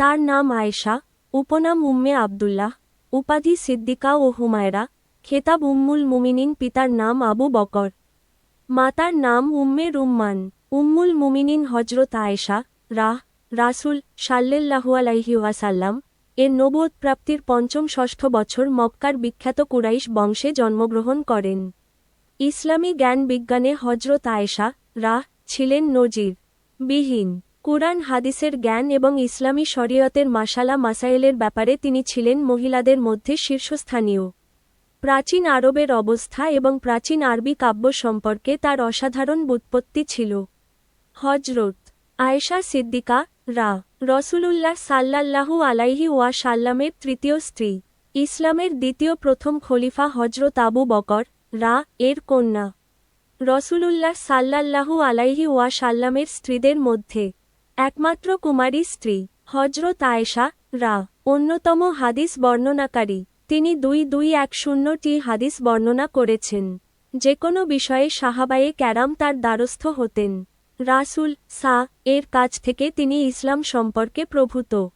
তার নাম আয়েশা, উপনাম উম্মে আবদুল্লাহ, উপাধি সিদ্দিকা ও হুমায়রা, খেতাব উম্মুল মুমিনিন পিতার নাম আবু বকর। মাতার নাম উম্মে রুম্মান। উম্মুল মুমিনিন হজরত আয়েশা, রাহ, রাসুল সাল্লেল্লাহু আলাইহি ওয়াসাল্লাম, এর নবুয়ত প্রাপ্তির পঞ্চম ষষ্ঠ বছর মক্কার বিখ্যাত কুরাইশ বংশে জন্মগ্রহণ করেন। ইসলামী জ্ঞান বিজ্ঞানে হজরত আয়েশা, রাহ, ছিলেন নজির বিহীন। কুরআন, হাদিসের জ্ঞান এবং ইসলামী শরীয়তের মাসালা মাসাইলের ব্যাপারে তিনি ছিলেন মহিলাদের মধ্যে শীর্ষস্থানীয়। প্রাচীন আরবের অবস্থা এবং প্রাচীন আরবি কাব্য সম্পর্কে তার অসাধারণ বুৎপত্তি ছিল। হজরত আয়েশা সিদ্দিকা রা রসুলুল্লাহ সাল্লাল্লাহু আলাইহি ওয়া সাল্লামের তৃতীয় স্ত্রী। ইসলামের দ্বিতীয় প্রথম খলিফা হজরত আবু বকর রা এর কন্যা। রসুলুল্লাহ সাল্লাল্লাহু আলাইহি ওয়া সাল্লামের স্ত্রীদের মধ্যে একমাত্র কুমারী স্ত্রী হজরত আয়েশা, রা। অন্যতম হাদিস বর্ণনাকারী। তিনি দুই দুই এক শূন্যটি হাদিস বর্ণনা করেছেন। যে কোনো বিষয়ে সাহাবায়ে ক্যারাম তার দ্বারস্থ হতেন। রাসুল, সা, এর কাছ থেকে তিনি ইসলাম সম্পর্কে প্রভূত।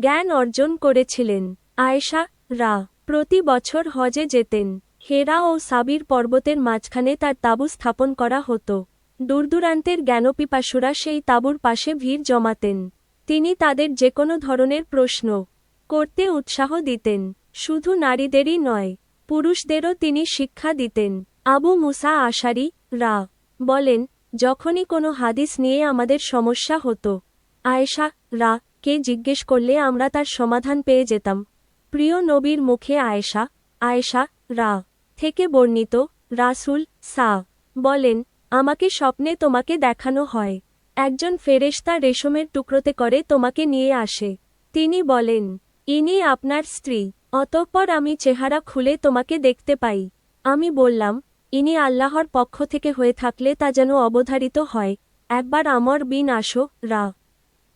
জ্ঞান অর্জন করেছিলেন। আয়েশা, রা, প্রতি বছর হজে যেতেন। হেরা ও সাবির পর্বতের মাঝখানে তার তাঁবু স্থাপন করা হতো। দূরদূরান্তের জ্ঞানপিপাসুরা সেই তাঁবুর পাশে ভিড় জমাতেন। তিনি তাদের যে কোনো ধরনের প্রশ্ন করতে উৎসাহ দিতেন। শুধু নারীদেরই নয়, পুরুষদেরও তিনি শিক্ষা দিতেন। আবু মুসা আশারি রা বলেন, যখনই কোনো হাদিস নিয়ে আমাদের সমস্যা হতো, আয়েশা রা কে জিজ্ঞেস করলে আমরা তার সমাধান পেয়ে যেতাম। প্রিয় নবীর মুখে আয়েশা আয়েশা রা থেকে বর্ণিত রাসুল সা বলেন আমাকে স্বপ্নে তোমাকে দেখানো হয়। একজন ফেরেশতা রেশমের টুকরোতে করে তোমাকে নিয়ে আসে। তিনি বলেন, ইনি আপনার স্ত্রী। অতঃপর আমি চেহারা খুলে তোমাকে দেখতে পাই। আমি বললাম, ইনি আল্লাহর পক্ষ থেকে হয়ে থাকলে তা যেন অবধারিত হয়। একবার আমর বিন আসো, রা।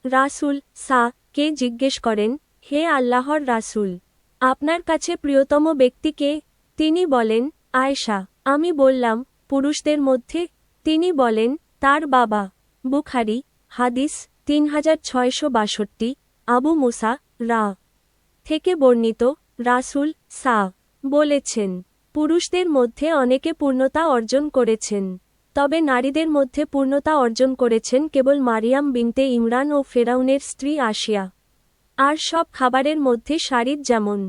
রাসুল, সা, কে জিজ্ঞেস করেন, হে আল্লাহর রাসুল, আপনার কাছে প্রিয়তম ব্যক্তি কে? তিনি বলেন, আয়েশা। আমি বললাম, পুরুষদের মধ্যে তিনি বলেন, তার বাবা, বুখারি, হাদিস তিন হাজার ছয়শো বাষট্টি, আবু মুসা, রা, থেকে বর্ণিত, রাসুল, সা, বলেছেন, পুরুষদের মধ্যে অনেকে পূর্ণতা অর্জন করেছেন, তবে নারীদের মধ্যে পূর্ণতা অর্জন করেছেন কেবল মারিয়াম বিনতে ইমরান ও ফেরাউনের স্ত্রী আসিয়া আর সব খাবারের মধ্যে শারিদ যেমন,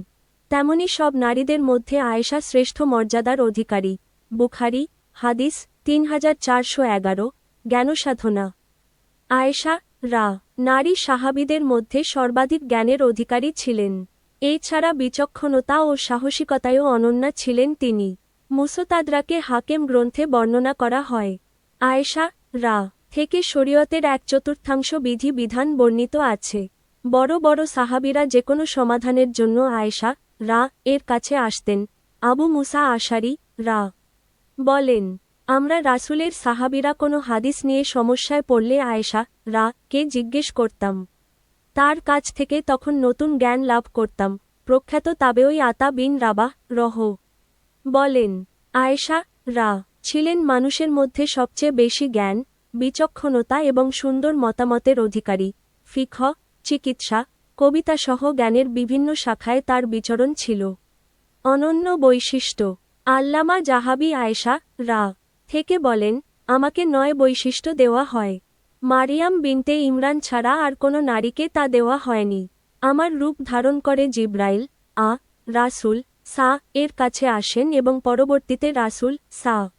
তেমনি সব নারীদের মধ্যে আয়েশা শ্রেষ্ঠ মর্যাদার অধিকারী, বুখারি, হাদিস তিন হাজার চারশো এগারো, জ্ঞানসাধনা। আয়েশা, রা, নারী সাহাবিদের মধ্যে সর্বাধিক জ্ঞানের অধিকারী ছিলেন। এছাড়া বিচক্ষণতা ও সাহসিকতায়ও অনন্যা ছিলেন তিনি। মুসতাদরাকে হাকেম গ্রন্থে বর্ণনা করা হয়। আয়েশা, রা, থেকে শরীয়তের এক চতুর্থাংশ বিধি বিধান বর্ণিত আছে। বড় বড় সাহাবিরা যে কোনো সমাধানের জন্য আয়েশা, রা, এর কাছে আসতেন। আবু মুসা আশারি, রা, বলেন আমরা রাসুলের সাহাবিরা কোনো হাদিস নিয়ে সমস্যায় পড়লে আয়েশা, রা, কে জিজ্ঞেস করতাম। তার কাছ থেকে তখন নতুন জ্ঞান লাভ করতাম। প্রখ্যাত তাবে তাবেওই আতা বিন রাবাহ, রহ। বলেন, আয়েশা, রা, ছিলেন মানুষের মধ্যে সবচেয়ে বেশি জ্ঞান, বিচক্ষণতা এবং সুন্দর মতামতের অধিকারী। ফিখ চিকিৎসা কবিতা সহ জ্ঞানের বিভিন্ন শাখায় তার বিচরণ ছিল। অনন্য বৈশিষ্ট্য, আল্লামা জাহাবি আয়েশা, রা। থেকে বলেন, আমাকে নয় বৈশিষ্ট্য দেওয়া হয়। মারিয়াম বিনতে ইমরান ছাড়া আর কোনো নারীকে তা দেওয়া হয়নি। আমার রূপ ধারণ করে জিব্রাইল, আ, রাসুল, সা, এর কাছে আসেন এবং পরবর্তীতে রাসুল, সা,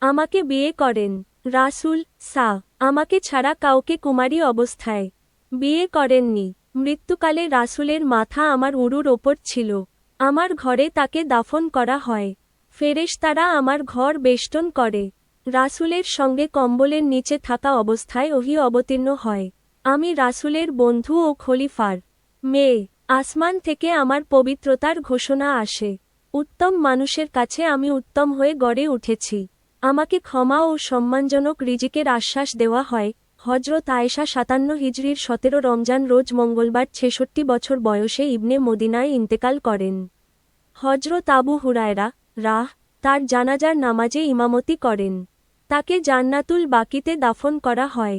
আমাকে বিয়ে করেন। রাসুল, সা, আমাকে ছাড়া কাউকে কুমারী অবস্থায় বিয়ে করেননি। মৃত্যুকালে রাসুলের মাথা আমার উরুর ওপর ছিল। আমার ঘরে তাকে দাফন করা হয়। ফেরেশতারা আমার ঘর বেষ্টন করে। রাসুলের সঙ্গে কম্বলের নিচে থাকা অবস্থায় ওহি অবতীর্ণ হয়। আমি রাসুলের বন্ধু ও খলিফার মেয়ে। আসমান থেকে আমার পবিত্রতার ঘোষণা আসে। উত্তম মানুষের কাছে আমি উত্তম হয়ে গড়ে উঠেছি। আমাকে ক্ষমা ও সম্মানজনক রিজিকের আশ্বাস দেওয়া হয়। হজরত আয়েশা সাতান্ন হিজরির সতেরো রমজান রোজ মঙ্গলবার ছেষট্টি বছর বয়সে ইবনে মদিনায় ইন্তেকাল করেন। হজরত আবু হুরায়রা রাহ তার জানাজার নামাজে ইমামতি করেন। তাকে জান্নাতুল বাকিতে দাফন করা হয়।